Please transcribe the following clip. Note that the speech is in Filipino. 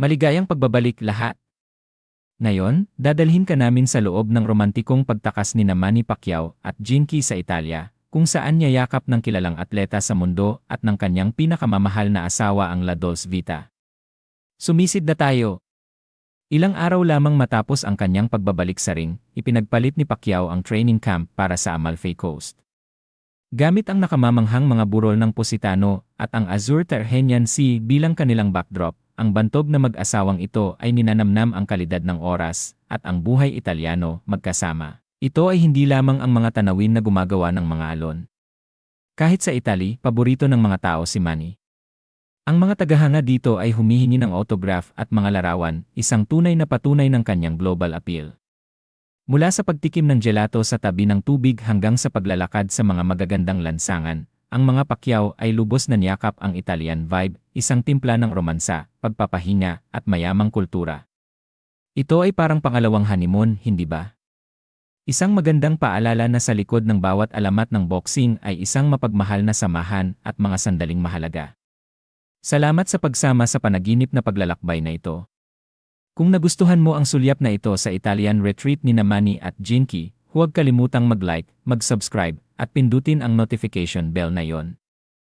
Maligayang pagbabalik lahat. Ngayon, dadalhin ka namin sa loob ng romantikong pagtakas ni Manny Pacquiao at Jinky sa Italia, kung saan niya yakap ng kilalang atleta sa mundo at ng kanyang pinakamamahal na asawa ang La Dolce Vita. Sumisid na tayo. Ilang araw lamang matapos ang kanyang pagbabalik sa ring, ipinagpalit ni Pacquiao ang training camp para sa Amalfi Coast. Gamit ang nakamamanghang mga burol ng Positano at ang Azure Terhenian Sea bilang kanilang backdrop, ang bantog na mag-asawang ito ay ninanamnam ang kalidad ng oras at ang buhay Italiano magkasama. Ito ay hindi lamang ang mga tanawin na gumagawa ng mga alon. Kahit sa Italy, paborito ng mga tao si Manny. Ang mga tagahanga dito ay humihingi ng autograph at mga larawan, isang tunay na patunay ng kanyang global appeal. Mula sa pagtikim ng gelato sa tabi ng tubig hanggang sa paglalakad sa mga magagandang lansangan, ang mga Pacquiao ay lubos na niyakap ang Italian vibe, isang timpla ng romansa, pagpapahinga, at mayamang kultura. Ito ay parang pangalawang honeymoon, hindi ba? Isang magandang paalala na sa likod ng bawat alamat ng boxing ay isang mapagmahal na samahan at mga sandaling mahalaga. Salamat sa pagsama sa panaginip na paglalakbay na ito. Kung nagustuhan mo ang sulyap na ito sa Italian Retreat ni Namani at Jinky, huwag kalimutang mag-like, mag-subscribe, at pindutin ang notification bell na yon.